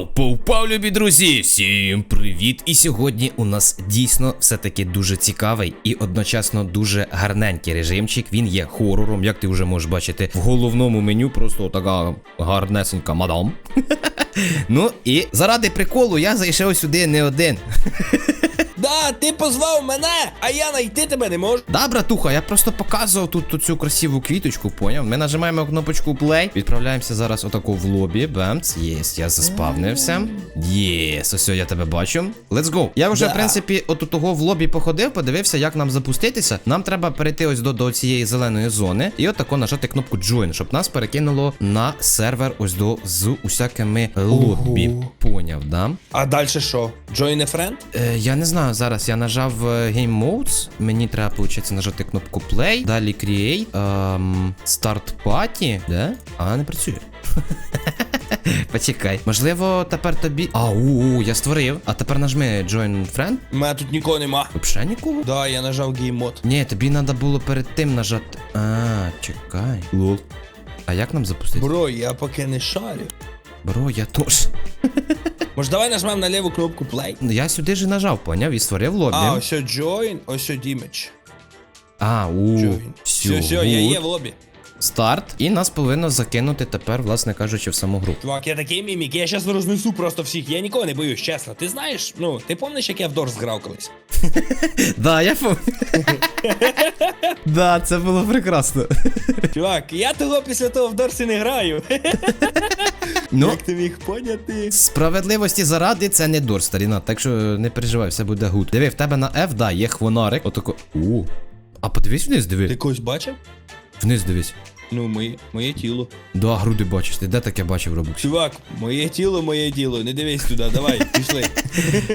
Пау-пау-пау, любі друзі! Всім привіт! І сьогодні у нас дійсно все-таки дуже цікавий і одночасно дуже гарненький режимчик. Він є хорором, як ти вже можеш бачити в головному меню, просто така гарнесенька мадам. Ну і заради приколу я зайшов сюди не один. Да, ти позвав мене, а я знайти тебе не можу. Да, братуха, я просто показував тут, тут цю красиву квіточку, поняв? Ми нажимаємо кнопочку play, відправляємося зараз отако в лобі. Бемц, єсть, я заспавнився. Єс, ось я тебе бачу. Let's go. Я вже, Да. в принципі, от у того в лобі походив, подивився, як нам запуститися. Нам треба перейти ось до, до цієї зеленої зони і отако нажати кнопку Join, щоб нас перекинуло на сервер ось до з усякими лобі. Поняв, да? А далі що? Join a friend? Е, я не знаю, зараз я нажав е, Game Modes. Мені треба, виходить, нажати кнопку Play, далі Create, ем, Start Party, де? А, не працює. Почекай. Можливо, тепер тобі. А, у, у, я створив. А тепер нажми Join Friend. У мене тут нікого нема. Вообще нікого? Да, я нажав геймод. Ні, тобі треба було перед тим нажати. А, чекай. Лол. А як нам запустити? Бро, я поки не шарю. Бро, я теж. Може, давай нажмемо на ліву кнопку play. Ну, Я сюди ж нажав, поняв, і створив лобі. А, ось join, ось damage. А, у. Join. Все, все, я є в лобі. Старт, і нас повинно закинути тепер, власне кажучи, в саму гру. Чувак, я такий мімік, я щас рознесу просто всіх. Я нікого не боюсь, чесно. Ти знаєш, ну, ти пам'ятаєш, як я в Дорс грав колись? Да, я пам'ятаю. Да, це було прекрасно. Чувак, я того після того в Дорсі не граю. Ну, Як ти міг поняти? справедливості заради це не дур, старіна, так що не переживай, все буде гуд. Диви, в тебе на F, да, є хвонарик. Отако. У. А подивись вниз, Ти когось бачив? Вниз дивись. Ну, моє, моє тіло. Да, груди бачиш. Ти де таке бачив робоксі? Чувак, моє тіло, моє діло. Не дивись туди, давай, пішли.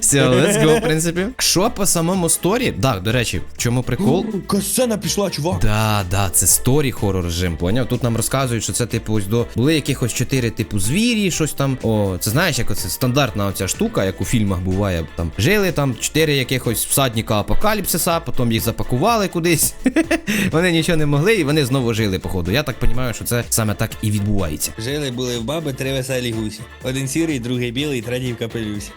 Все, let's go, в принципі. Що по самому сторі? Так, до речі, в чому прикол? Касцена пішла, чувак. Да, да, це сторі хоррор режим, поняв? Тут нам розказують, що це типу ось до були якихось чотири типу звірі, щось там. О, це знаєш, як оце стандартна оця штука, як у фільмах буває. Там жили там чотири якихось всадника апокаліпсиса, потім їх запакували кудись. вони нічого не могли, і вони знову жили, походу. Я так розумію, що це саме так і відбувається. Жили були в баби три веселі гусі. Один сірий, другий білий, третій в капелюсі.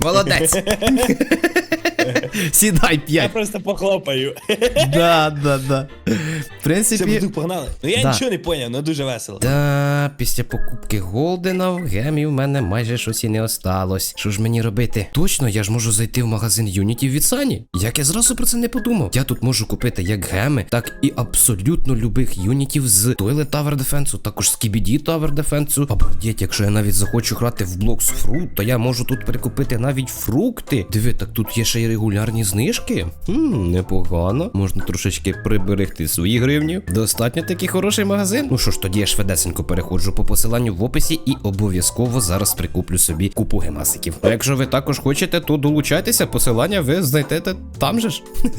Молодець. Сідай Я п'ять. просто похлопаю. Да, да, да. В Все, принципі. буду погнали. Ну я Да. нічого не поняв, але дуже весело. Та після покупки Голдена в гемі в мене майже щось і не осталось. Що ж мені робити? Точно, я ж можу зайти в магазин Юнітів від Сані. Як я зразу про це не подумав. Я тут можу купити як геми, так і абсолютно любих юнітів з Toilet Tower Defense, також з KBD Tower Defense. Обалдеть, якщо я навіть захочу грати в Blocks Fruit, то я можу тут прикупити навіть фрукти. Диви, так тут є ще й регулярні знижки. Хм, непогано. Можна трошечки приберегти свої гривні. Достатньо такий хороший магазин. Ну що ж, тоді я швидесенько переходжу по посиланню в описі і обов'язково зараз прикуплю собі купу гемасиків. А якщо ви також хочете, то долучайтеся, посилання ви знайдете там же ж.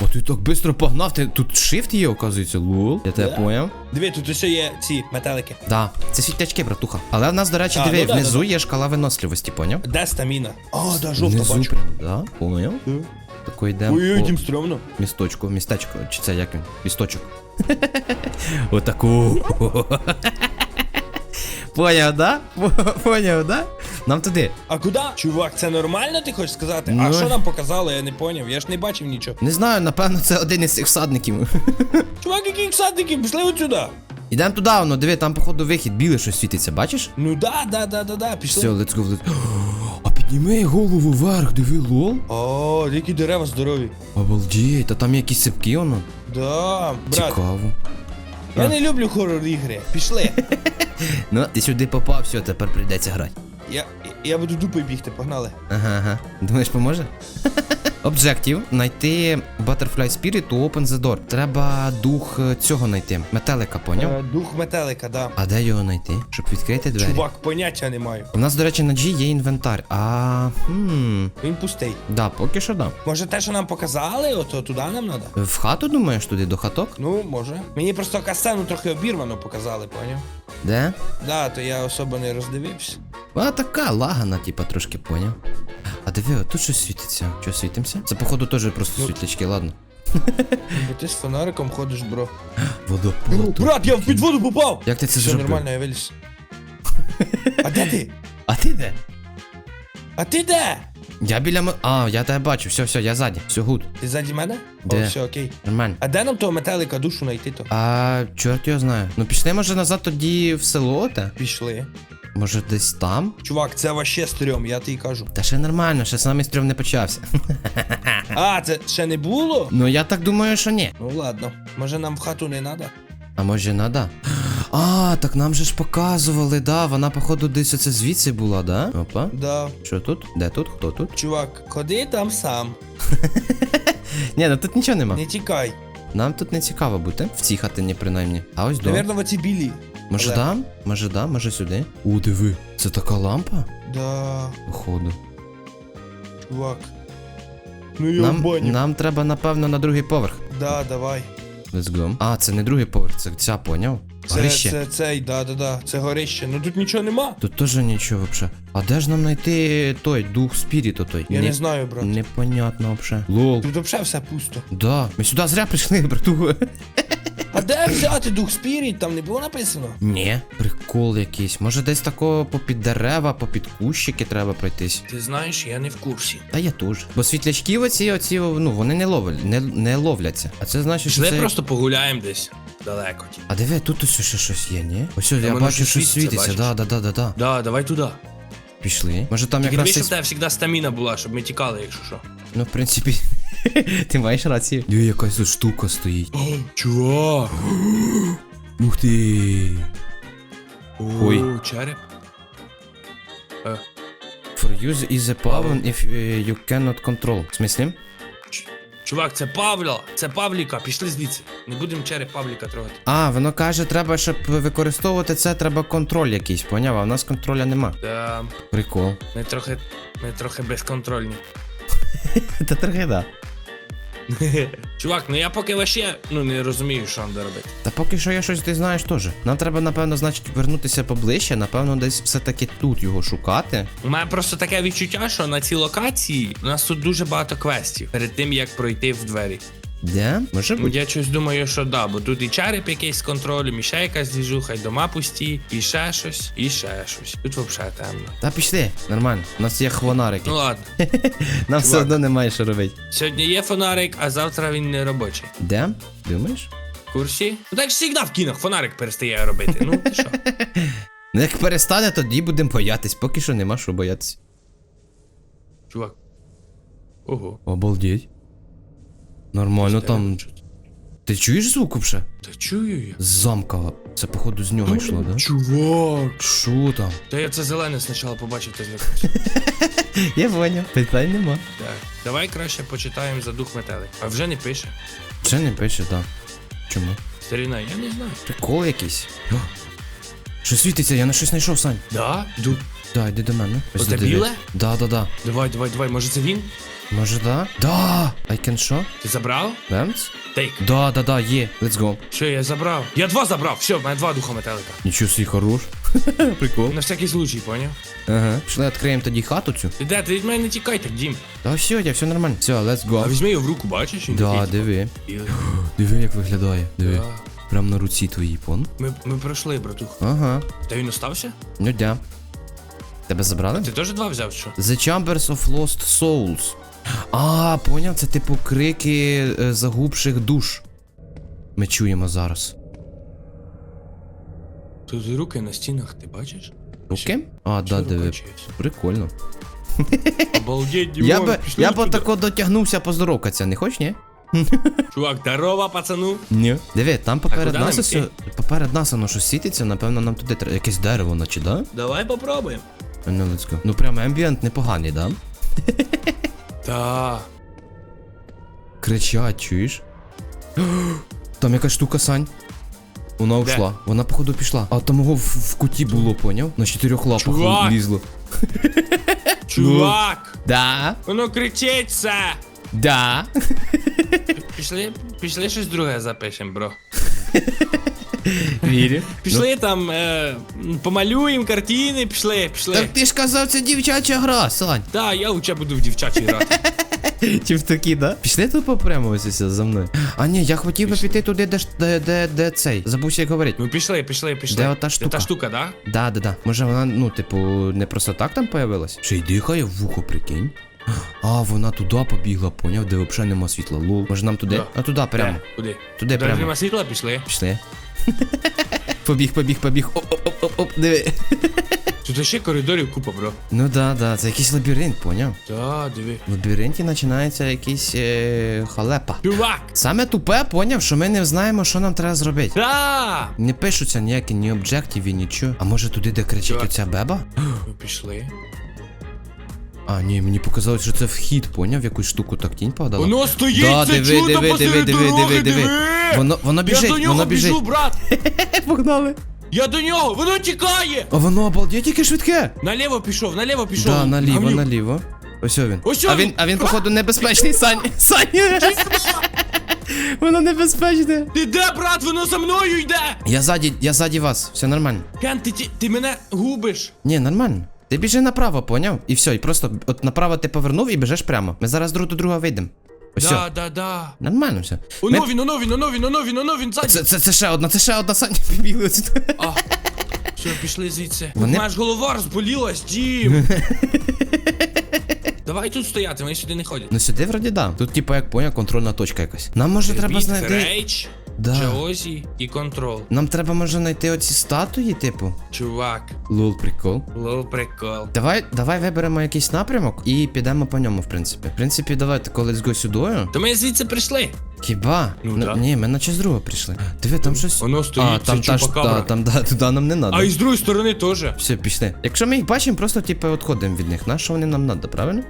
О, ти так швидко погнав. Ти тут shift є, оказується. Лол. Я тебе поняв. Диви, тут ще є ці метелики. Да, це світлячки, братуха. Але в нас, до речі, А, диви, ну да, внизу да, є шкала виносливості, поняв? Де стаміна? О, да, жовта Внизу бачу. прям, да, поняв? Тако йдемо. Ой-ой, по- тим стрьомно. Місточку, містечко, чи це як він? Місточок. Отаку. Поняв, да? Поняв, да? Нам туди. А куди? Чувак, це нормально, ти хочеш сказати? Ну. А що нам показали, я не поняв. Я ж не бачив нічого. Не знаю, напевно, це один із цих всадників. Чувак, який всадники, пішли от сюди. Ідемо туди, воно, диви, там, походу, вихід, біле щось світиться, бачиш? Ну да, да, да, да, да, пішли. Все, let's go, let's go. А підніми голову вверх, диви, лол. О, які дерева здорові. Обалдеть, та там якісь сипки, воно. Да, брат, Цікаво. я не люблю хорор ігри. Пішли. Ну, ти сюди попав, все, тепер прийдеться грати. Я, я буду дупи бігти, погнали. Ага, ага. Думаєш, поможе? Об'єктив знайти Butterfly Spirit to open the door. Треба дух е, цього знайти. Метелика, поняв? Е, Дух метелика, да. А де його знайти? Щоб відкрити двері. Чувак, поняття не маю. У нас, до речі, на G є інвентар. А. Хм. Він пустий. Да, поки що да. Може те, що нам показали, ото туди нам треба? В хату думаєш туди до хаток? Ну, може. Мені просто касцену трохи обірвано показали, поняв? Де? Да, то я особо не роздивився. А така лагана, типа, трошки поняв. А диви, тут щось світиться. Що світимося? Це, походу, теж просто Ну. світлячки, ладно. Бо ти з фонариком ходиш, бро. Водопад. Брат, я в під воду попав! Як ти це Все нормально, я виліз. А де ти? А ти де? А ти де? Я біля м... А, я тебе бачу, все, все, я ззаді. Все гуд. Ти ззаді мене? Де? О, все, окей. Нормально. А де нам того метелика душу знайти то? А чорт його знає. Ну пішли, може, назад тоді в село, та? Пішли. Може, десь там? Чувак, це ваще стрьом, я тобі кажу. Та ще нормально, ще самий стрьом не почався. А, це ще не було? ну я так думаю, що ні. Ну ладно, може нам в хату не надо? А може надо? А, так нам же ж показували, да. Вона, походу, десь оце звідси була, да? Опа. Да. Що тут? Де тут? Хто тут? Чувак, ходи там сам. Ні, ну тут нічого нема. Не тікай. Нам тут не цікаво бути. В цій хатині, принаймні. А ось до. Наверно, в оці білі. Може Але- дам? Може дам? Може сюди? О, диви. Це така лампа? Да, Походу. чувак. Ну я в Нам, баню. нам треба, напевно, на другий поверх. Да, давай. Let's go. А, це не другий поверх, це ця, поняв? Це, Горище. це цей, да, да, да. Це горище. Ну тут нічого нема. Тут теж нічого вообще. А де ж нам знайти той дух спіріту той? Я не знаю, брат. Непонятно вообще. Лол. Тут взагалі все пусто. Да, ми сюди зря прийшли, брату. А де взяти дух спіріт? Там не було написано. Ні, прикол якийсь. Може десь такого попід дерева, попід кущики треба пройтись. Ти знаєш, я не в курсі. Та я теж. Бо світлячки оці, оці, ну, вони не ловлять, не, не ловляться. А це значить, що це... просто погуляємо десь далеко. ті. А диви, тут ось ще щось є, ні? Ось я воно бачу, щось що світиться, світиться. бачиш? Да, да, да, да, да. Да, давай туди. Пішли. Може там Тільки якраз. дивись, щоб цей тебе завжди стаміна була, щоб ми тікали, якщо що. Ну, в принципі, ти маєш рацію. Диви, якась тут штука стоїть. О, чувак. Ух ти. Ой. О, череп. Е, For use is a pawn if uh, you cannot control. В смислі? ч- Чувак, це Павло, це Павліка, пішли звідси. Не будемо череп Павліка трогати. А, воно каже, треба, щоб використовувати це, треба контроль якийсь, поняв? А в нас контроля нема. Та Прикол. ми трохи, ми трохи безконтрольні. Та трохи да. Чувак, ну я поки вообще ну не розумію, що де робити. Та поки що я щось ти знаєш теж. Нам треба, напевно, значить, вернутися поближче, напевно, десь все-таки тут його шукати. У мене просто таке відчуття, що на цій локації у нас тут дуже багато квестів перед тим як пройти в двері. Де? Може бути. Я щось думаю, що да, бо тут і череп якийсь з контролем, і ще якась двіжуха, й дома пусті, і ще щось, і ще щось. Тут взагалі темно. Та пішли, нормально. У нас є хвонарики. Ну ладно, Нам все одно немає що робити. сьогодні є фонарик, а завтра він не робочий. Де? Думаєш? В курсі? Ну так ж завжди в кінах фонарик перестає робити. Ну ти що? Ну як перестане, тоді будемо боятись, поки що нема що боятись. Чувак. Ого. Обалдеть. Нормально там. Ти чуєш звук вже? Та чую я. З замка. Це походу з нього йшло, да? Чувак. Що там? Та я це зелене спочатку побачив, та злякався. Я поняв, питань нема. Так. Давай краще почитаємо за дух метелик. А вже не пише. Ще не пише, так. Чому? Старіна, я не знаю. Прикол якийсь. О, Що світиться, я на щось знайшов, Сань. Да? Дух. Да, йди до мене. Оце біле? Да, да, да. Давай, давай, давай, може це він? Може, да? Да! I can show? Ти забрав? Бемц? Тейк. Да, да, да, є. Let's go. Що, я забрав? Я два забрав, все, в мене два духа метелика. Нічого собі хорош. Прикол. На всякий случай, поняв? Ага. Пішли відкриємо тоді хату цю. Ти де, ти від мене не тікай так, Дім. Та все, я все нормально. Все, let's go. А візьми його в руку, бачиш? Він Да, такий, диви. білий. Диви, як виглядає. Диви. Да. Прям на руці твоїй, пон. Ми, ми пройшли, братух. Ага. Та він остався? Ну дя. Тебе забрали? Ти теж два взяв, що? The Chambers of Lost Souls. А, поняв, це типу крики е, загубших душ. Ми чуємо зараз. Тут руки на стінах, ти бачиш? Руки? А, да, диви. Прикольно. Обалдеть, Дімон, Я би, я б тако дотягнувся поздоровкатися, не хочеш, ні? Чувак, здорово, пацану. Ні. Диви, там поперед нас йти? поперед нас воно щось світиться, напевно, нам туди треба. Якесь дерево, наче, да? Давай попробуємо. Ну, let's go. Ну прям ембієнт непоганий, да? Та. Кричать, чуєш? Там якась штука, Сань. Вона ушла. Вона, походу, пішла. А там його в, в куті було, поняв? На чотирьох лапах Чувак! лізло. Чувак! Да, Воно кричить все! да. Пішли, пішли щось друге запишем, бро. Вірю. Пішли там, е, помалюємо картини, пішли, пішли. Так ти ж казав, це дівчача гра, Сань. Та, я лучше буду в дівчачій грати. Чи в такі, да? Пішли тут ось за мною. А ні, я хотів би піти туди, де, ж- де, де, де цей. Забувся як говорить. Ну пішли, пішли, пішли. Де ота Де штука? та штука, да? Да, да, да. Може вона, ну, типу, не просто так там появилась? Ще й дихає в вухо, прикинь. А, вона туди побігла, поняв, де взагалі нема світла. Лул. Може нам туди? Да. А туди прямо. Де? Куди? Туди Де прямо. нема світла, пішли. Пішли. побіг, побіг, побіг. Оп, оп, оп, оп, оп, диви. Тут ще коридорів купа, бро. Ну да, да, це якийсь лабіринт, поняв? Да, диви. В лабіринті починається якийсь е, халепа. Чувак! Саме тупе, поняв, що ми не знаємо, що нам треба зробити. Да! Не пишуться ніякі ні об'єктиви, нічого. А може туди, де кричить Чувак. оця беба? Ми пішли. А, ні, мені показалось, що це вхід, поняв, в якусь штуку так тінь падала. Воно стоїть, Да, це диви, чудо диви, диви, диви, дороги, диви, диви. Воно, воно Я біжить, до нього воно біжить. біжу, брат! Погнали. Я до нього, воно тікає! А воно обалдеть, яке швидке. Наліво пішов, наліво пішов. Да, наліво, Гавнюк. наліво. Ось він. Ось а він. а він, походу, небезпечний, Сань. Сань. Воно небезпечне. Ти де, брат? Воно за мною йде! Я ззаді, я ззаді вас, все нормально. Кен, ти, ті- ти мене губиш. Ні, нормально. Ти біжи направо, поняв? І все, і просто от направо ти повернув і біжиш прямо. Ми зараз друг до друга вийдемо. Ось Да, да, да. Нормально все. Оно Ми- він, оно він, оно він, оно він, оно він, ззаді. Це, це, це ще одна, це ще одна Саня побігли. А, все, пішли звідси. Вони- Маєш голова розболілась, Дім. Давай тут стояти, вони сюди не ходять. Ну сюди вроді да. Тут, типу, як поняв, контрольна точка якась. Нам може треба знайти. Рейдж, Да. Джаозі і контрол. Нам треба може знайти оці статуї, типу. Чувак, Лол, прикол. лол прикол. Давай, давай виберемо якийсь напрямок і підемо по ньому, в принципі. В принципі, давайте коли go сюдою. То ми звідси прийшли. Хіба? Ну, да. Ні, ми наче з другого прийшли. Диви, там щось. Воно стоїть, а, там це та ж, та, там, да, туди нам не надо. А і з другої сторони теж. Все, пішли. Якщо ми їх бачимо, просто типу відходимо від них. На що вони нам надо, правильно?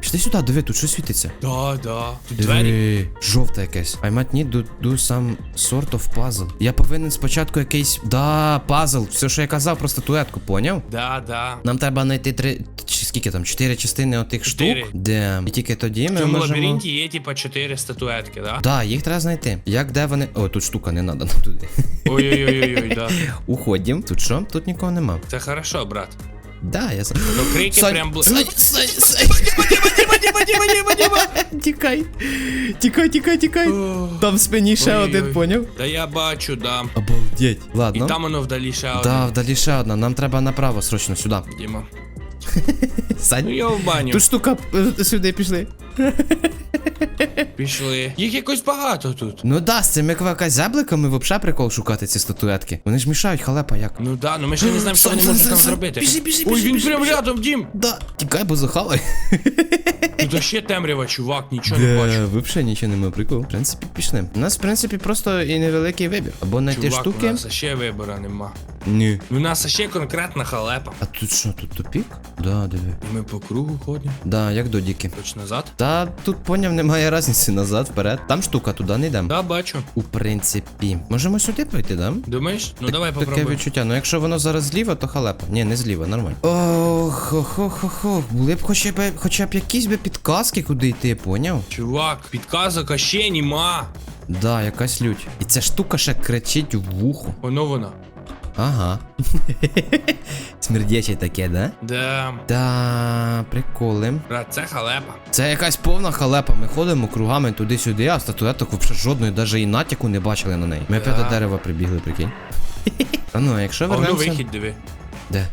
Пішли сюди, диви, тут щось світиться. Да, да. Тут двері. Диви, жовте якесь. I might need to do some sort of puzzle. Я повинен спочатку якийсь. Да, пазл. Все, що я казав про статуетку, поняв? Да, да. Нам треба знайти три. Чи скільки там? Чотири частини отих Чотири. штук. Де. І тільки тоді В ми цьому можемо. лабіринті є типа чотири статуетки, да? Да, їх треба знайти. Як де вони. О, тут штука не надо нам туди. Ой-ой-ой, да. Уходім. Тут що? Тут нікого нема. Це хорошо, брат. Да, я знаю. Ну крики Сань, прям. Сань, Сань, Сань. Тікай. Тікай, тікай, тікай. Там в спині ще один, поняв? Та я бачу, да. Обалдеть. І Ладно. там воно вдалі ще один. Да, вдалі ще одна. Нам треба направо, срочно, сюди. Діма. Ну Сань. я в баню. Тут штука е, сюди пішли. Пішли. Їх якось багато тут. Ну да, з цими кваказябликами взагалі прикол шукати ці статуетки. Вони ж мішають халепа як. Ну да, ну ми ще не знаємо, що вони можуть там зробити. біжи, біжи, Ой, біжи, він біжи, прям біжи. рядом, Дім. Да, тікай, бо захавай. Тут ще темрява, чувак, нічого не бачу. Вообще нічого нема прикол. В принципі, пішли. У нас, в принципі, просто і невеликий вибір. Або знайти Чувак, у штуки. нас ще вибора нема. Ні. У нас ще конкретна халепа. А тут що, тут тупік? Да, диви. І ми по кругу ходимо. Да, як додіки. Хоч назад? Та тут поняв, немає різниці назад, вперед. Там штука, туди не йдемо. Да, бачу. У принципі. Можемо сюди пройти, да? Думаєш? Ну давай Таке попробуємо. відчуття. Ну якщо воно зараз зліва, то халепа. Ні, не зліва, нормально. Ох, хо хо хо Були б хоча б хоча б якісь би підказки, куди йти, поняв? Чувак, підказок ще нема. Да, якась лють. І ця штука ще кричить в вухо. Воно воно. Ага. Смердяче таке, да? Да. Да, приколи. Брат, це халепа. Це якась повна халепа. Ми ходимо кругами туди-сюди, а статуеток взагалі жодної, навіть і натяку не бачили на неї. Ми опять Да. до дерева прибігли, прикинь. А ну, а якщо А воно вихід диви. Де?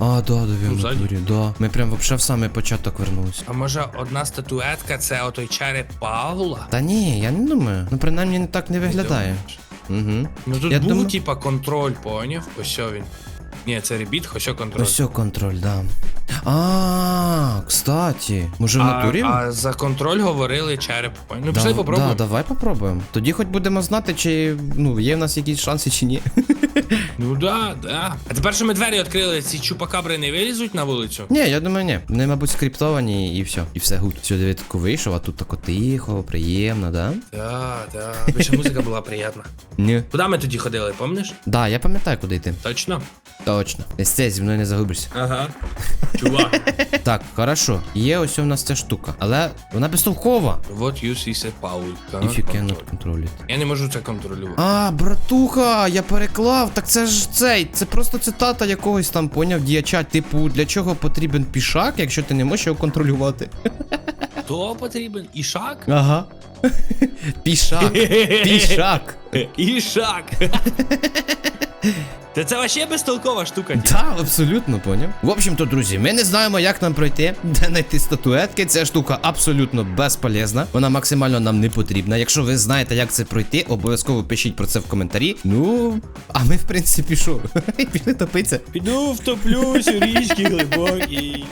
А, да, диви, Ну, да. Ми прям вообще в самий початок вернулися. А може одна статуетка це отой череп Павла? Та ні, я не думаю. Ну, принаймні, не так не виглядає. Угу. Ну тут Я був думаю- типа контроль, поняв? Ось що він. Ні, це ребіт, що контроль. Ось контроль, да. А, кстати. Може в натурі? А, а за контроль говорили череп. Ну пішли попробуємо. Да, давай попробуємо. Тоді хоч будемо знати, чи ну, є в нас якісь шанси чи ні. Ну да, да. А тепер, що ми двері відкрили, ці чупакабри не вилізуть на вулицю? Ні, я думаю, ні. Вони, мабуть, скриптовані і все. І все гуд. Все, диви, таку вийшов, а тут тако тихо, приємно, да? Да, да. Ще музика була приємна. Ні. Куди ми тоді ходили, помниш? Да, я пам'ятаю, куди йти. Точно? Точно. Естей, зі мною не загубишся. Ага. Чувак. Так, хорошо. Є ось у нас ця штука. Але вона безтолкова. What you see, say Paul. If you cannot control it. Я не можу це контролювати. А, братуха, я переклав. Так це ж цей. Це просто цитата якогось там поняв діяча. Типу, для чого потрібен пішак, якщо ти не можеш його контролювати. То потрібен ішак? Ага. Пішак. Пішак. Ішак. Та це вообще безтолкова штука. Так, да, абсолютно поняв. В общем-то, друзі, ми не знаємо, як нам пройти, де знайти статуетки. Ця штука абсолютно безполезна. Вона максимально нам не потрібна. Якщо ви знаєте, як це пройти, обов'язково пишіть про це в коментарі. Ну, а ми, в принципі, що? Пішли топитися. Піду втоплюсь у річки глибокій.